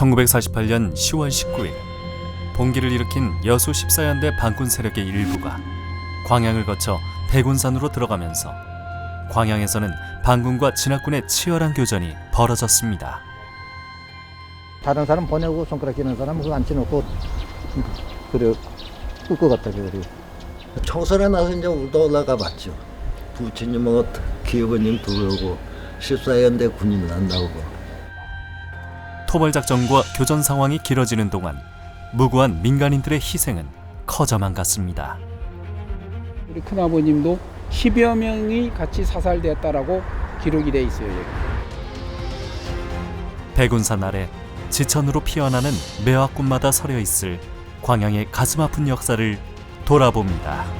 1948년 10월 19일 봉기를 일으킨 여수 14연대 반군 세력의 일부가 광양을 거쳐 백운산으로 들어가면서 광양에서는 반군과 진압군의 치열한 교전이 벌어졌습니다. 다른 사람 보내고 손가락 끼는 사람 그거 앉혀놓고 그래 끌것 같다 그래. 총선에 나서 이제 우도 올라가 봤죠. 부처님하고 기업원님 들어오고 14연대 군인 안 나오고 토벌 작전과 교전 상황이 길어지는 동안 무고한 민간인들의 희생은 커져만 갔습니다. 우리 큰아버님도 10여 명이 같이 사살되었다라고 기록이 돼 있어요. 여기. 백운산 아래 지천으로 피어나는 매화꽃마다 서려 있을 광양의 가슴 아픈 역사를 돌아봅니다.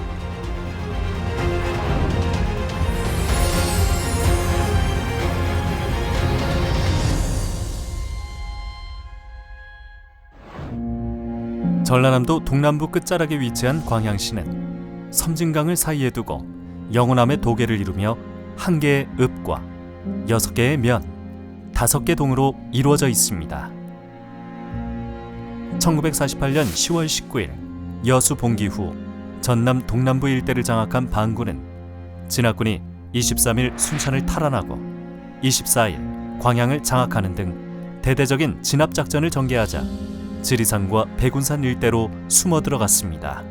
전라남도 동남부 끝자락에 위치한 광양시는 섬진강을 사이에 두고 영호남의 도계를 이루며 한 개의 읍과 여섯 개의 면, 다섯 개 동으로 이루어져 있습니다. 1948년 10월 19일 여수 봉기 후 전남 동남부 일대를 장악한 반군은 진압군이 23일 순천을 탈환하고 24일 광양을 장악하는 등 대대적인 진압 작전을 전개하자 지리산과 백운산 일대로 숨어 들어갔습니다.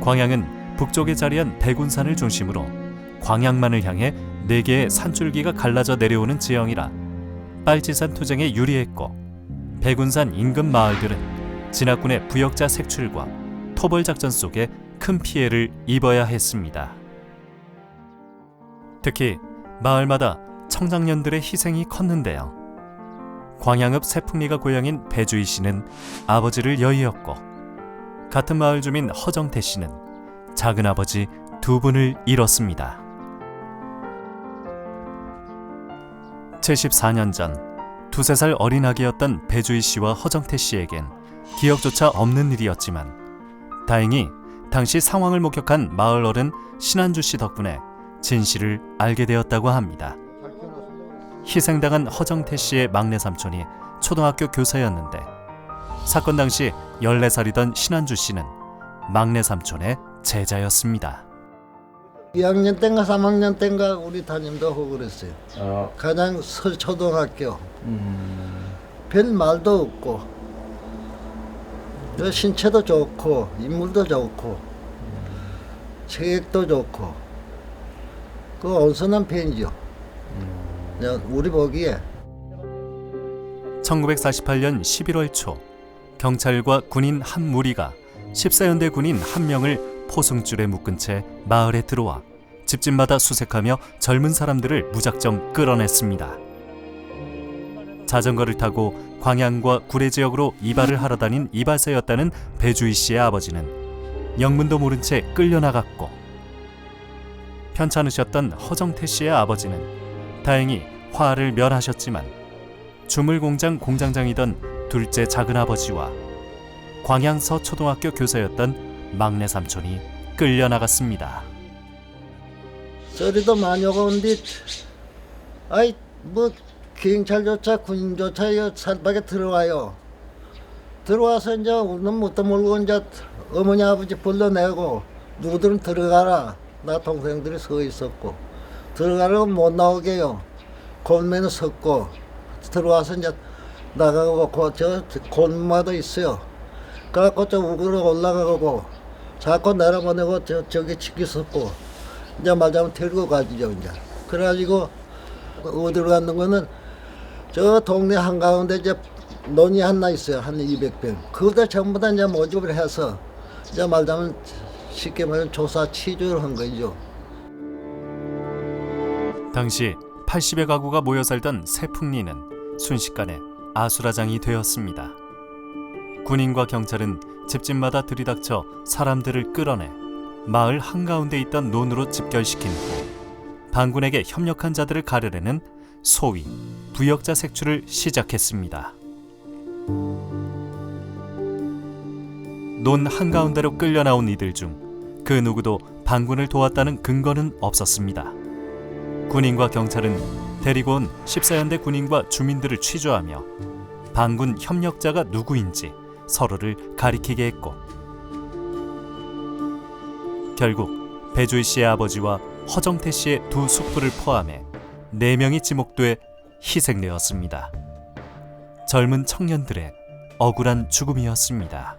광양은 북쪽에 자리한 백운산을 중심으로 광양만을 향해 네 개의 산줄기가 갈라져 내려오는 지형이라 빨치산 투쟁에 유리했고 백운산 인근 마을들은 진압군의 부역자 색출과 토벌 작전 속에 큰 피해를 입어야 했습니다. 특히 마을마다 청장년들의 희생이 컸는데요. 광양읍 세풍리가 고향인 배주희 씨는 아버지를 여의었고 같은 마을 주민 허정태 씨는 작은 아버지 두 분을 잃었습니다. 74년 전 두세 살 어린 아기였던 배주희 씨와 허정태 씨에겐 기억조차 없는 일이었지만 다행히 당시 상황을 목격한 마을 어른 신한주 씨 덕분에 진실을 알게 되었다고 합니다. 희생당한 허정태 씨의 막내 삼촌이 초등학교 교사였는데 사건 당시 14살이던 신한주 씨는 막내 삼촌의 제자였습니다. 2학년 땐가 3학년 땐가 우리 담임도 하고 그랬어요. 가장 서초등학교 별 말도 없고 저 신체도 좋고 인물도 좋고 체격도 좋고 그 온순한 편이죠. 우리 보기에 1948년 11월 초 경찰과 군인 한 무리가 14연대 군인 한 명을 포승줄에 묶은 채 마을에 들어와 집집마다 수색하며 젊은 사람들을 무작정 끌어냈습니다. 자전거를 타고 광양과 구례 지역으로 이발을 하러 다닌 이발사였다는 배주희 씨의 아버지는 영문도 모른 채 끌려나갔고 편찮으셨던 허정태 씨의 아버지는 다행히 화를 면하셨지만 주물 공장 공장장이던 둘째 작은 아버지와 광양 서 초등학교 교사였던 막내 삼촌이 끌려나갔습니다. 많이 오고 온데 아이 뭐 경찰조차 군인조차 이 살박에 들어와요. 들어와서 이제 우는 못도 몰고 이제 어머니 아버지 불러내고 누구들은 들어가라. 나 동생들이 서 있었고 들어가라고 못 나오게요. 곤매는 섰고 들어와서 이제 나가고 그저 곤마도 있어요. 그래갖고 저 우그러 올라가고 자꾸 내려보내고 저 저기 지키 섰고 이제 말하자면 데리고 가지죠 이제. 그래가지고 어디로 갔는 거는 저 동네 한가운데 이제 논이 하나 있어요 한 200평. 그거다 전부 다 이제 모집을 해서 이제 말하자면 쉽게 말하면 조사 취조를 한 거죠. 당시 80여 가구가 모여 살던 세풍리는 순식간에 아수라장이 되었습니다. 군인과 경찰은 집집마다 들이닥쳐 사람들을 끌어내 마을 한가운데 있던 논으로 집결시킨 후 반군에게 협력한 자들을 가려내는 소위 부역자 색출을 시작했습니다. 논 한가운데로 끌려 나온 이들 중 그 누구도 반군을 도왔다는 근거는 없었습니다. 군인과 경찰은 데리고 온 14연대 군인과 주민들을 취조하며 반군 협력자가 누구인지 서로를 가리키게 했고 결국 배조희 씨의 아버지와 허정태 씨의 두 숙부를 포함해 네 명이 지목돼 희생되었습니다. 젊은 청년들의 억울한 죽음이었습니다.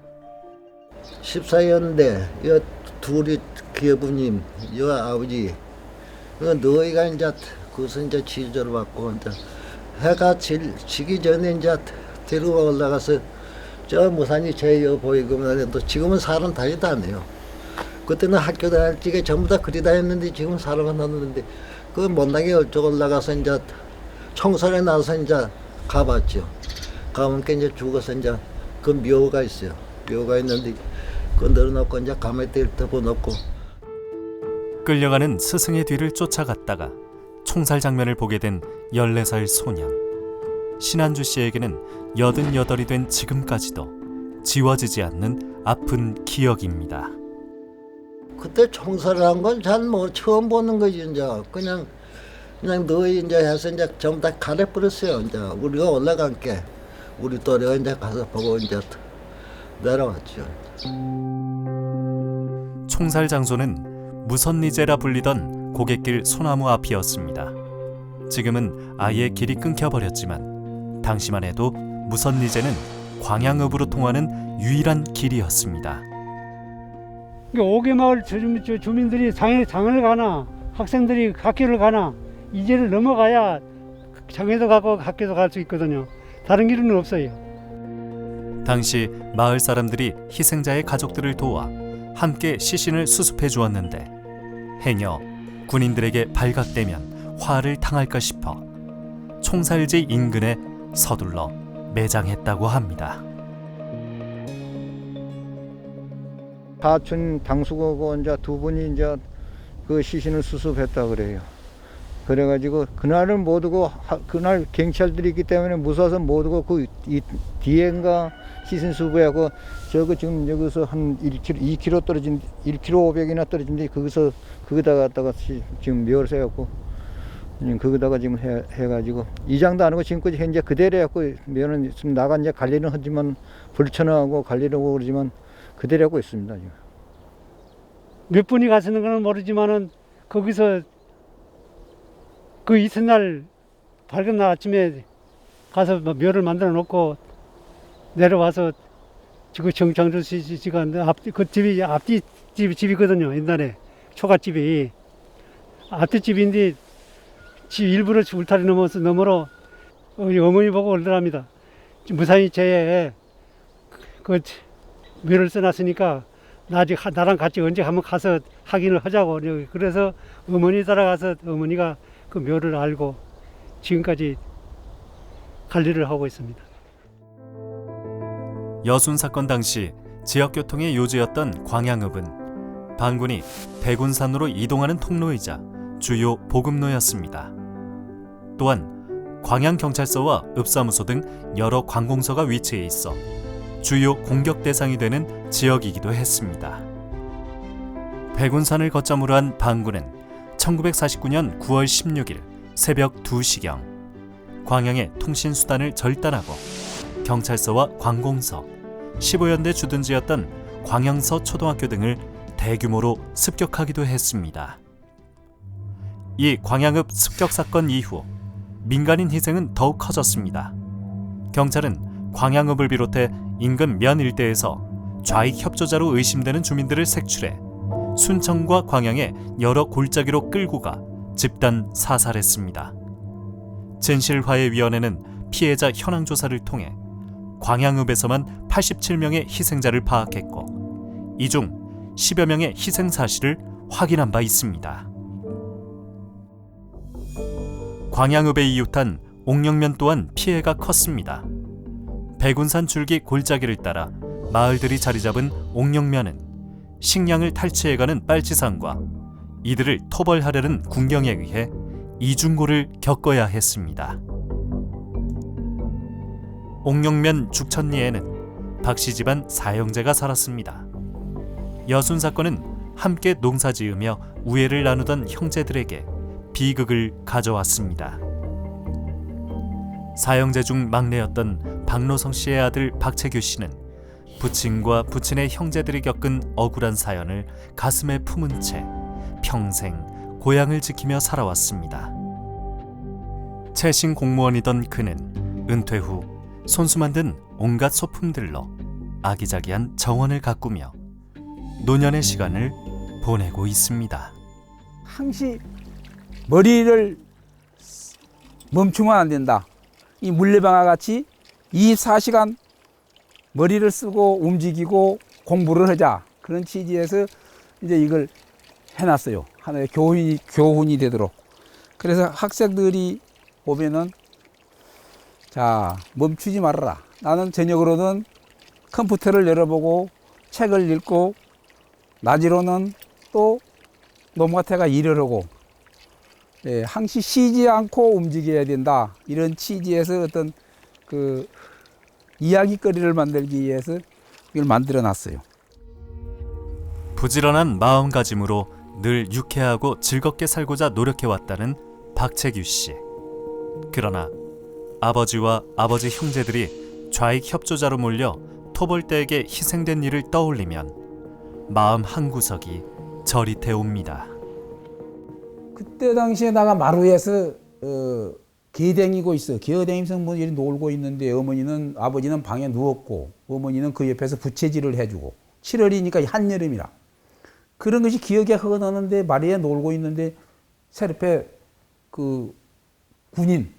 14연대 여 둘이 기어부님 여 아버지 그 너희가 이제 그것은 이제 지조를 받고 이제 해가 질, 지기 전에 이제 데리고 올라가서 저 무산이 제여 보이고만 또 지금은 사람 안 해요. 그때는 학교 다닐 적에 전부 다 그리 다녔는데 지금 사람은 없는데 그 못나게 열쪽 올라가서 이제 청소에 나서 이제 가봤죠. 가보니까 이제 죽어서 이제 그 묘가 있어요. 묘가 있는데 그 늘어놓고 이제 가마대를 덮어놓고 끌려가는 스승의 뒤를 쫓아갔다가 총살 장면을 보게 된 14살 소년. 신한주 씨에게는 88이 된 지금까지도 지워지지 않는 아픈 기억입니다. 그때 총살을 한건 잘 뭐 처음 보는 거지 이제 그냥 그냥 너희 이제 해서 이제 전부 다 가려버렸어요 이제 우리가 올라간 게 우리 또래가 이제 가서 보고 이제 내려왔죠. 총살 장소는 무선리제라 불리던 고갯길 소나무 앞이었습니다. 지금은 아예 길이 끊겨버렸지만 당시만 해도 무선리제는 광양읍으로 통하는 유일한 길이었습니다. 오개 마을 주- 주민들이 장에 장을 가나 학생들이 학교를 가나 이제를 넘어가야 장에도 가고 학교도 갈 수 있거든요. 다른 길은 없어요. 당시 마을 사람들이 희생자의 가족들을 도와 함께 시신을 수습해 주었는데 행여 군인들에게 발각되면 화를 당할까 싶어 총살지 인근에 서둘러 매장했다고 합니다. 사촌 당수고 이제 두 분이 이제 그 시신을 수습했다 그래요. 그래가지고 그날은 못 오고 하- 그날 경찰들이 있기 때문에 무서워서 못 오고 그 이 뒤엔가 시신 수부하고 저거 지금 여기서 한 1km, 2km 떨어진 1km 500이나 떨어진데 거기서 거기다 갖다가 시- 지금 묘를 세갖고 지금 거기다가 지금 해, 해가지고 이장도 안 하고 지금까지 현재 그대로 해갖고 묘는 지금 나가 이제 관리는 하지만 불천하고 관리를 하고 그러지만 그대로 하고 있습니다 지금. 몇 분이 가시는 건 모르지만은 거기서 그 이튿날 밝은 날 아침에 가서 뭐 묘를 만들어 놓고 내려와서 지금 씨- 씨가 앞그 집이 앞뒤 집 집이거든요 옛날에. 초가집이. 앞뒤 집인데 집 일부러 울타리 넘어서 너머로 어머니 보고 올더랍니다. 무사히 제에 그 묘를 써놨으니까 나 아직 하- 나랑 같이 언제 한번 가서 확인을 하자고. 그래서 어머니 따라가서 어머니가 그 묘를 알고 지금까지 관리를 하고 있습니다. 여순 사건 당시 지역 교통의 요지였던 광양읍은 반군이 대군산으로 이동하는 통로이자 주요 보급로였습니다. 또한 광양 경찰서와 읍사무소 등 여러 관공서가 위치해 있어 주요 공격 대상이 되는 지역이기도 했습니다. 백운산을 거점으로 한 반군은 1949년 9월 16일 새벽 2시경 광양의 통신 수단을 절단하고 경찰서와 관공서, 15연대 주둔지였던 광양서 초등학교 등을 대규모로 습격하기도 했습니다. 이 광양읍 습격 사건 이후 민간인 희생은 더욱 커졌습니다. 경찰은 광양읍을 비롯해 인근 면 일대에서 좌익 협조자로 의심되는 주민들을 색출해 순천과 광양의 여러 골짜기로 끌고 가 집단 사살했습니다. 진실화해위원회는 피해자 현황 조사를 통해 광양읍에서만 87명의 희생자를 파악했고 이 중 10여 명의 희생 사실을 확인한 바 있습니다. 광양읍에 이웃한 옥령면 또한 피해가 컸습니다. 백운산 줄기 골짜기를 따라 마을들이 자리 잡은 옥령면은 식량을 탈취해가는 빨치산과 이들을 토벌하려는 군경에 의해 이중고를 겪어야 했습니다. 옥령면 죽천리에는 박씨 집안 사형제가 살았습니다. 여순 사건은 함께 농사지으며 우애를 나누던 형제들에게 비극을 가져왔습니다. 사형제 중 막내였던 박노성 씨의 아들 박채규 씨는 부친과 부친의 형제들이 겪은 억울한 사연을 가슴에 품은 채 평생 고향을 지키며 살아왔습니다. 최신 공무원이던 그는 은퇴 후 손수 만든 온갖 소품들로 아기자기한 정원을 가꾸며 노년의 시간을 보내고 있습니다. 항시 머리를 멈추면 안 된다. 이 물레방아 같이 24시간 머리를 쓰고 움직이고 공부를 하자. 그런 취지에서 이제 이걸 해놨어요. 하나의 교훈이, 교훈이 되도록. 그래서 학생들이 보면은 자, 멈추지 말아라. 나는 저녁으로는 컴퓨터를 열어보고 책을 읽고 낮으로는 또 노마태가 일을 하고 예, 항시 쉬지 않고 움직여야 된다 이런 취지에서 어떤 그 이야기거리를 만들기 위해서 이걸 만들어 놨어요. 부지런한 마음가짐으로 늘 유쾌하고 즐겁게 살고자 노력해 왔다는 박채규 씨. 그러나 아버지와 아버지 형제들이 좌익 협조자로 몰려 토벌대에게 희생된 일을 떠올리면 마음 한구석이 저릿해 옵니다. 그때 당시에 나가 마루에서 어, 개댕이고 있어. 개댕이면서 뭐 이리 놀고 있는데 어머니는 아버지는 방에 누웠고 어머니는 그 옆에서 부채질을 해주고 7월이니까 한여름이라 그런 것이 기억에 흐르는데 마루에 놀고 있는데 새옆에 그 군인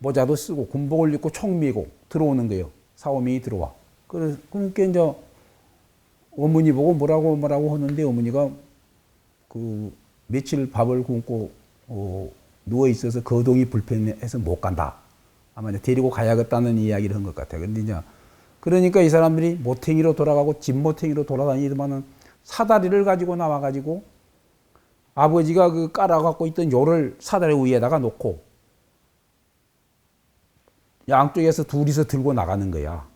모자도 쓰고 군복을 입고 총 메고 들어오는 거예요. 사오명이 들어와. 그러니까 이제 어머니 보고 뭐라고 뭐라고 하는데 어머니가 그 며칠 밥을 굶고 어, 누워 있어서 거동이 불편해서 못 간다. 아마 이제 데리고 가야겠다는 이야기를 한 것 같아요. 근데 이제 그러니까 이 사람들이 모탱이로 돌아가고 집 모탱이로 돌아다니더만은 사다리를 가지고 나와 가지고 아버지가 그 깔아갖고 있던 요를 사다리 위에다가 놓고 양쪽에서 둘이서 들고 나가는 거야.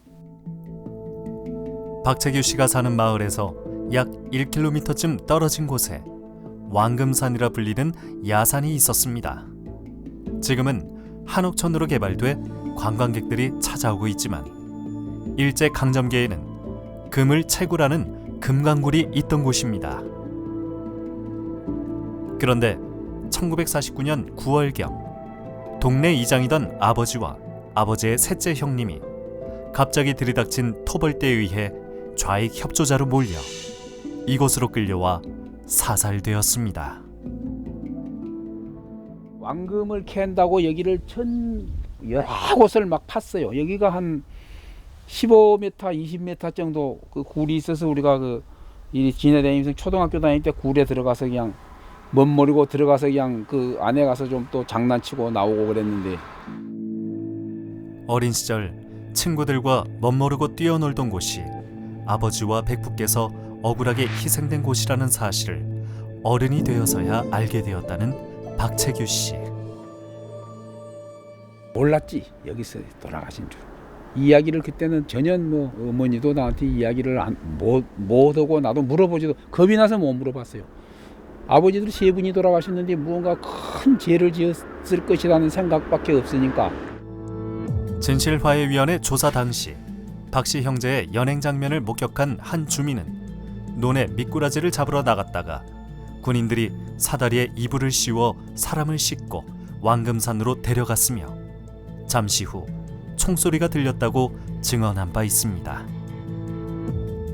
박채규 씨가 사는 마을에서 약 1km쯤 떨어진 곳에 왕금산이라 불리는 야산이 있었습니다. 지금은 한옥천으로 개발돼 관광객들이 찾아오고 있지만 일제 강점기에는 금을 채굴하는 금강굴이 있던 곳입니다. 그런데 1949년 9월경 동네 이장이던 아버지와 아버지의 셋째 형님이 갑자기 들이닥친 토벌대에 의해 좌익 협조자로 몰려 이곳으로 끌려와 사살되었습니다. 왕금을 캔다고 여기를 전 여러 곳을 막 팠어요. 여기가 한 15m, 20m 정도 그 굴이 있어서 우리가 그이 지내다니면서 초등학교 다닐 때 굴에 들어가서 그냥 멋모르고 들어가서 그냥 그 안에 가서 좀 또 장난치고 나오고 그랬는데 어린 시절 친구들과 멋모르고 뛰어놀던 곳이 아버지와 백부께서 억울하게 희생된 곳이라는 사실을 어른이 되어서야 알게 되었다는 박채규 씨. 몰랐지 여기서 돌아가신 줄. 이야기를 그때는 전혀 뭐 어머니도 나한테 이야기를 안, 못, 못 하고 나도 물어보지도 겁이 나서 못 물어봤어요. 아버지들 세 분이 돌아가셨는데 무언가 큰 죄를 지었을 것이라는 생각밖에 없으니까 진실화해위원회 조사 당시 박 씨 형제의 연행 장면을 목격한 한 주민은 논에 미꾸라지를 잡으러 나갔다가 군인들이 사다리에 이불을 씌워 사람을 싣고 왕금산으로 데려갔으며 잠시 후 총소리가 들렸다고 증언한 바 있습니다.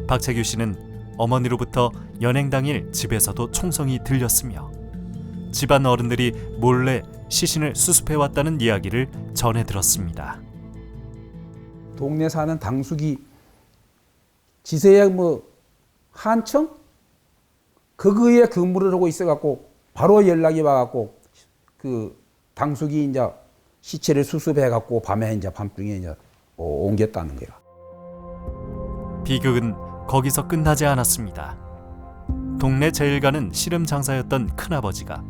박채규 씨는 어머니로부터 연행 당일 집에서도 총성이 들렸으며 집안 어른들이 몰래 시신을 수습해 왔다는 이야기를 전해 들었습니다. 동네 사는 당숙이 지세야 뭐 한청 거기에 근무를 하고 있어갖고 바로 연락이 와갖고 그 당숙이 이제 시체를 수습해갖고 밤에 이제 밤중에 이제 어, 옮겼다는 거야. 비극은 거기서 끝나지 않았습니다. 동네 제일 가는 씨름 장사였던 큰아버지가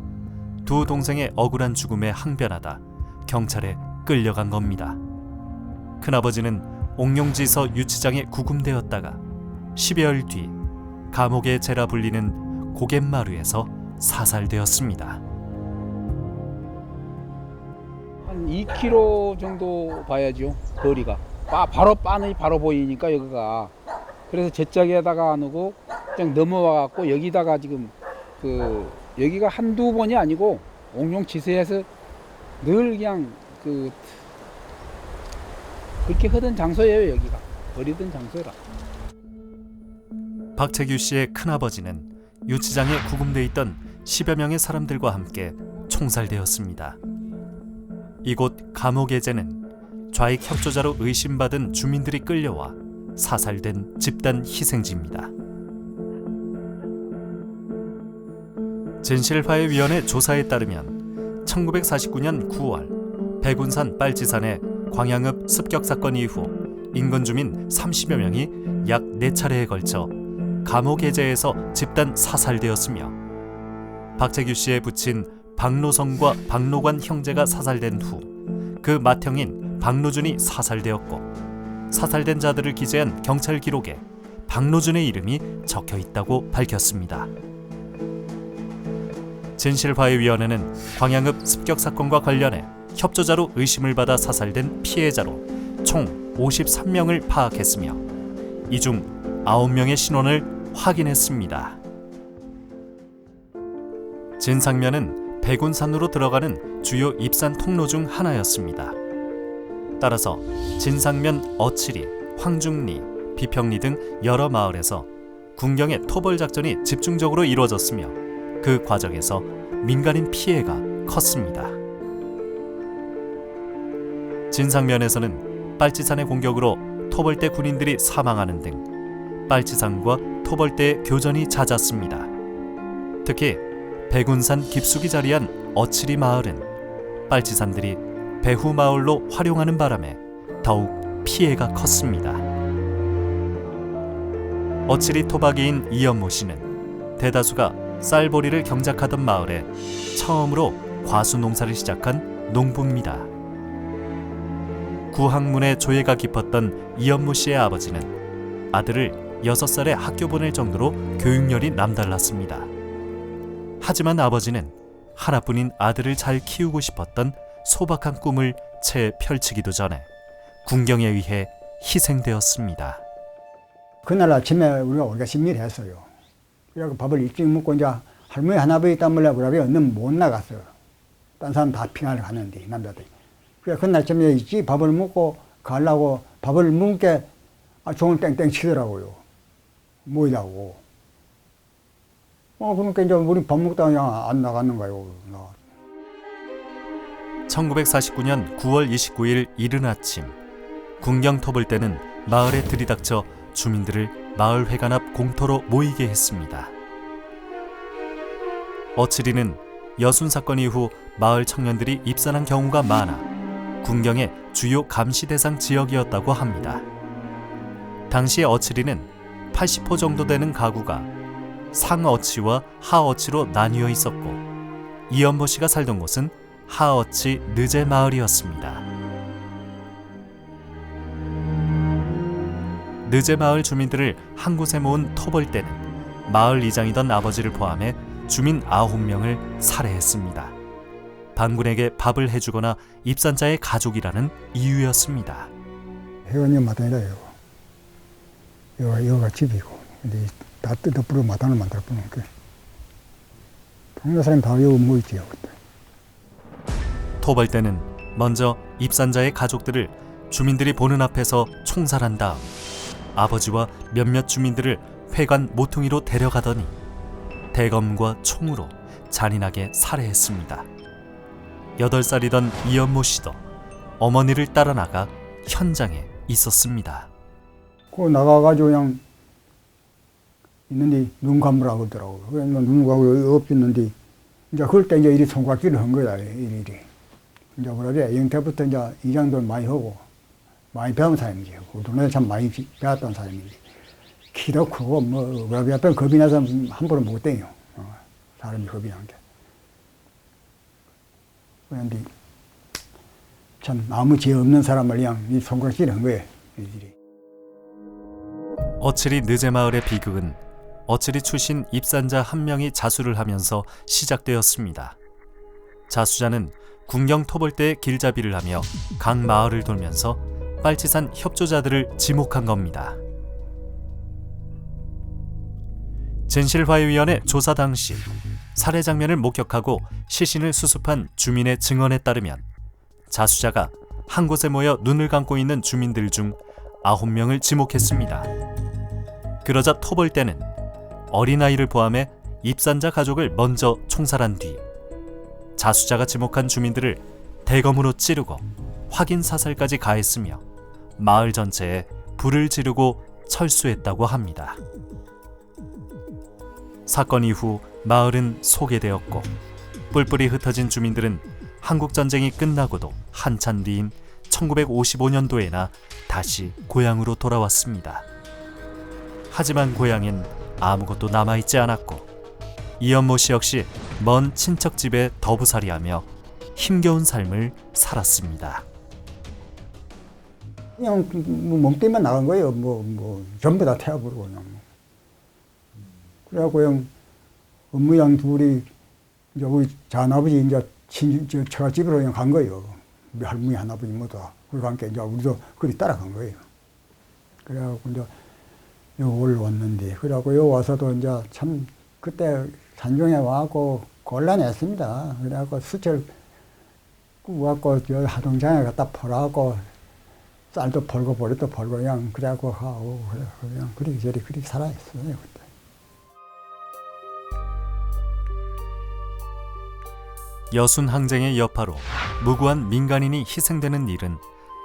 두 동생의 억울한 죽음에 항변하다 경찰에 끌려간 겁니다. 큰아버지는 옥룡지서 유치장에 구금되었다가 10여일 뒤 감옥의 죄라 불리는 고갯마루에서 사살되었습니다. 한한 2km 정도 봐야죠 거리가 바, 바로 빠는 바로 보이니까 여기가 그래서 제짝에다가 안 오고 그냥 넘어와 갖고 여기다가 지금 그 여기가 한두 번이 아니고 옥룡 지세에서 늘 그냥 그 그렇게 하던 장소예요 여기가 버리던 장소라 박채규 씨의 큰아버지는 유치장에 구금돼 있던 10여 명의 사람들과 함께 총살되었습니다. 이곳 감옥예제는 좌익 협조자로 의심받은 주민들이 끌려와 사살된 집단 희생지입니다. 진실화해위원회 조사에 따르면 1949년 9월 백운산 빨치산의 광양읍 습격 사건 이후 인근 주민 30여 명이 약 4차례에 걸쳐 감옥 해제에서 집단 사살되었으며 박재규 씨의 부친 박노성과 박노관 형제가 사살된 후 그 맏형인 박노준이 사살되었고 사살된 자들을 기재한 경찰 기록에 박노준의 이름이 적혀 있다고 밝혔습니다. 진실화해위원회는 광양읍 습격 사건과 관련해 협조자로 의심을 받아 사살된 피해자로 총 53명을 파악했으며 이 중 9명의 신원을 확인했습니다. 진상면은 백운산으로 들어가는 주요 입산 통로 중 하나였습니다. 따라서 진상면 어치리, 황중리, 비평리 등 여러 마을에서 군경의 토벌 작전이 집중적으로 이루어졌으며 그 과정에서 민간인 피해가 컸습니다. 진상면에서는 빨치산의 공격으로 토벌대 군인들이 사망하는 등 빨치산과 토벌대의 교전이 잦았습니다. 특히 백운산 깊숙이 자리한 어치리 마을은 빨치산들이 배후 마을로 활용하는 바람에 더욱 피해가 컸습니다. 어치리 토박이인 이연모 씨는 대다수가 쌀보리를 경작하던 마을에 처음으로 과수 농사를 시작한 농부입니다. 구학문의 조예가 깊었던 이연모 씨의 아버지는 아들을 6살에 학교 보낼 정도로 교육열이 남달랐습니다. 하지만 아버지는 하나뿐인 아들을 잘 키우고 싶었던 소박한 꿈을 채 펼치기도 전에 군경에 의해 희생되었습니다. 그날 아침에 우리가 우리가 신밀히 했어요. 그래서 밥을 일찍 먹고 이제 할머니 있단 말이야. 그러면 얼른 못 나갔어요. 딴 사람 다 피난을 가는데 남자들이. 그래 그날 아침에 일찍 밥을 먹고 가려고 밥을 먹게 아, 종을 땡땡 치더라고요. 뭐이라고. 어 그러니까 이제 우리 밥 먹다가 안 나가는 거예요. 나. 1949년 9월 29일 이른 아침 군경 토벌대는 마을에 들이닥쳐 주민들을 마을 회관 앞 공터로 모이게 했습니다. 어치리는 여순 사건 이후 마을 청년들이 입산한 경우가 많아 군경의 주요 감시 대상 지역이었다고 합니다. 당시 어치리는 80호 정도 되는 가구가 상어치와 하어치로 나뉘어 있었고 이연보 씨가 살던 곳은 하어치 느제 마을이었습니다. 느제 마을 주민들을 한 곳에 모은 토벌대는 마을 이장이던 아버지를 포함해 주민 9명을 살해했습니다. 반군에게 밥을 해주거나 입산자의 가족이라는 이유였습니다. 회원님 마당이다 이거. 여기가, 여기가 집이고. 근데 다 뜯어부러 마당을 만들어 보는 게. 동네 사람 다 여기 모이지요 그때. 토벌대는 먼저 입산자의 가족들을 주민들이 보는 앞에서 총살한 다음 아버지와 몇몇 주민들을 회관 모퉁이로 데려가더니 대검과 총으로 잔인하게 살해했습니다. 8살이던 이연모 씨도 어머니를 따라 나가 현장에 있었습니다. 그 나가가지고 그냥 있는데 눈 감으라 그러더라고. 그래서 눈 감고 엎었는데 이제 그럴 때 이제 이리 손가락질을 한 거다 이리 이리. 이제 그러지 영태부터 이제 이장들 많이 하고 많이 배운 사람이지. 우리나라에 참 많이 비- 배웠던 사람이지. 키도 크고 뭐 우리 앞에 겁이 나서 함부로 못 댕겨. 어, 사람이 겁이 난 게. 그런데 참 아무 죄 없는 사람을 그냥 이 손가락질을 한 거예요. 이들이. 어치리 느제마을의 비극은 어치리 출신 입산자 한 명이 자수를 하면서 시작되었습니다. 자수자는 군경 토벌대에 길잡이를 하며 각 마을을 돌면서 빨치산 협조자들을 지목한 겁니다. 진실화해위원회 조사 당시 살해 장면을 목격하고 시신을 수습한 주민의 증언에 따르면 자수자가 한 곳에 모여 눈을 감고 있는 주민들 중 아홉 명을 지목했습니다. 그러자 토벌대는 어린아이를 포함해 입산자 가족을 먼저 총살한 뒤 자수자가 지목한 주민들을 대검으로 찌르고 확인 사살까지 가했으며 마을 전체에 불을 지르고 철수했다고 합니다. 사건 이후 마을은 소개되었고 뿔뿔이 흩어진 주민들은 한국 전쟁이 끝나고도 한참 뒤인 1955년도에나 다시 고향으로 돌아왔습니다. 하지만 고향엔 아무것도 남아있지 않았고 이연모 씨 역시 먼 친척 집에 더부살이하며 힘겨운 삶을 살았습니다. 그냥 뭐 몸뚱이만 나간 거예요. 뭐, 뭐, 전부 다 태워버리고 그냥. 뭐. 그래갖고 그 냥 업무양 둘이 이제 우리 자아버지 이제 친, 저 처갓집으로 그냥 간 거예요. 우리 할머니 하나버지 모두. 그리고 함께 이제 우리도 그리 따라간 거예요. 그래갖고 이제 요 올라왔는데, 그래갖고 요 와서도 이제 참 그때 산중에 와갖고 곤란했습니다. 그래갖고 수철 구갖고 저 하동장에 갖다 퍼라갖고 쌀도 벌고 보리도 벌고 그냥 그래갖고 하고 그냥 그리 저리 그리 살아있어요 여순 항쟁의 여파로 무고한 민간인이 희생되는 일은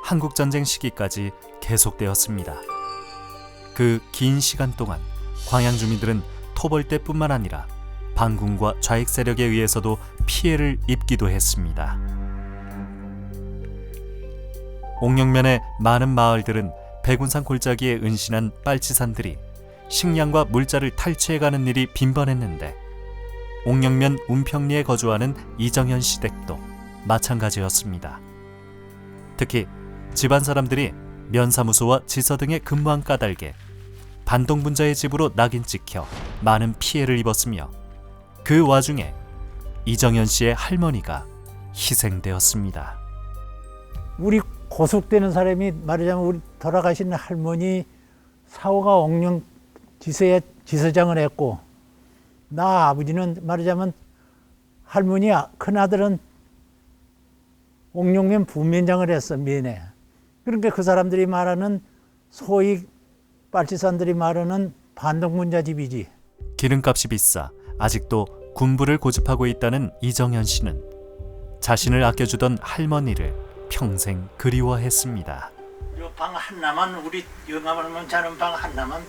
한국 전쟁 시기까지 계속되었습니다. 그 긴 시간 동안 광양 주민들은 토벌대뿐만 아니라 반군과 좌익 세력에 의해서도 피해를 입기도 했습니다. 옥령면의 많은 마을들은 백운산 골짜기에 은신한 빨치산들이 식량과 물자를 탈취해가는 일이 빈번했는데 옥령면 운평리에 거주하는 이정현 씨 댁도 마찬가지였습니다. 특히 집안 사람들이 면사무소와 지서 등에 근무한 까닭에 반동 분자의 집으로 낙인 찍혀 많은 피해를 입었으며 그 와중에 이정현 씨의 할머니가 희생되었습니다. 우리 고속되는 사람이 말하자면 우리 돌아가신 할머니 사오가 옥령 지서에 지서장을 했고 나 아버지는 말하자면 할머니 아- 큰아들은 옥룡면 부면장을 했어 면에 그러니까 그 사람들이 말하는 소위 빨치산들이 말하는 반동문자 집이지 기름값이 비싸 아직도 군부를 고집하고 있다는 이정현 씨는 자신을 아껴주던 할머니를 평생 그리워했습니다. 방 하나만 우리 영감하면 자는 방 하나만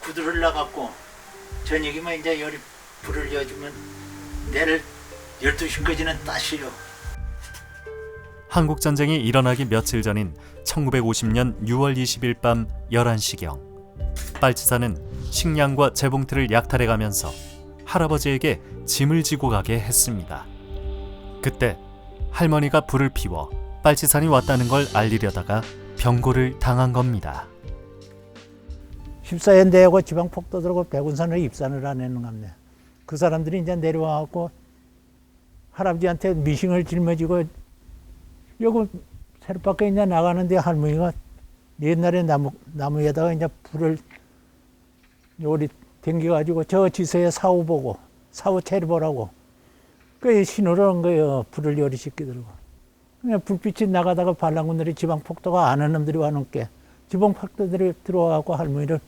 구두를 나갔고 저녁이면 이제 열이 불을 여주면 내일 12시까지는 따시요. 한국 전쟁이 일어나기 며칠 전인 1950년 6월 20일 밤 11시경 빨치산은 식량과 재봉틀을 약탈해 가면서 할아버지에게 짐을 지고 가게 했습니다. 그때 할머니가 불을 피워 빨치산이 왔다는 걸 알리려다가 병고를 당한 겁니다. 14연대하고 지방 폭도 들고 백운산을 입산을 안 했는 겁니다. 그 사람들이 이제 내려와갖고 할아버지한테 미싱을 짊어지고 여기 새로밖에 이제 나가는데 할머니가 옛날에 나무 나무에다가 이제 불을 요리 댕겨가지고 저 지서에 사우 보고 사우 체리 보라고 그 신호를 한 거예요. 불을 요리 시키더라고. 그냥 불빛이 나가다가 반란군들이 지방 폭도가 아는 놈들이 와놓게 지방 폭도들이 들어와갖고 할머니를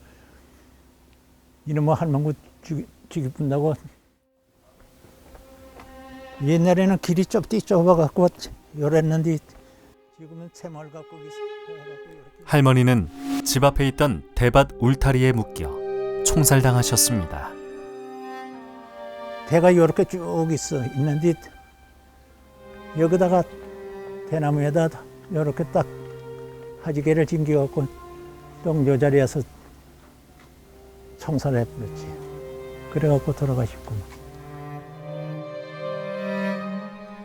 이놈의 할망구 죽이, 죽이 분다고 옛날에는 길이 좁디 좁아갖고 요랬는데 지금은 새마을 갖고 할머니는 집 앞에 있던 대밭 울타리에 묶여 총살당하셨습니다. 배가 이렇게 쭉 있어 있는데 여기다가 대나무에다 이렇게 딱 하지개를 징겨갖고 똥요 자리에서 청산을 해버렸지. 그래갖고 돌아가셨구만.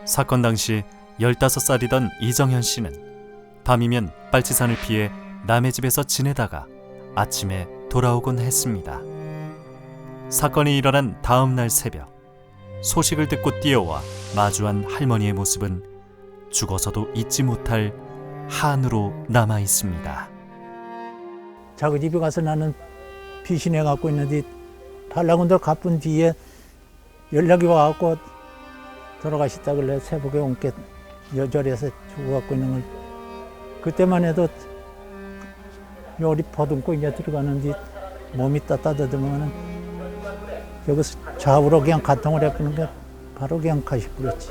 사건 당시 15살이던 이정현 씨는 밤이면 빨치산을 피해 남의 집에서 지내다가 아침에 돌아오곤 했습니다. 사건이 일어난 다음 날 새벽 소식을 듣고 뛰어와 마주한 할머니의 모습은 죽어서도 잊지 못할 한으로 남아 있습니다. 자기 집에 가서 나는 피신해 갖고 있는데 반라군들 갚은 뒤에 연락이 와갖고 돌아가셨다 그래 새벽에 온게 여절에서 죽어갖고 있는 걸 그때만 해도 요리 버듬고 이제 들어가는데 몸이 따뜻하더만은 여기서 좌우로 그냥 가통을 해보는 게 바로 그냥 가시 뿌렸지.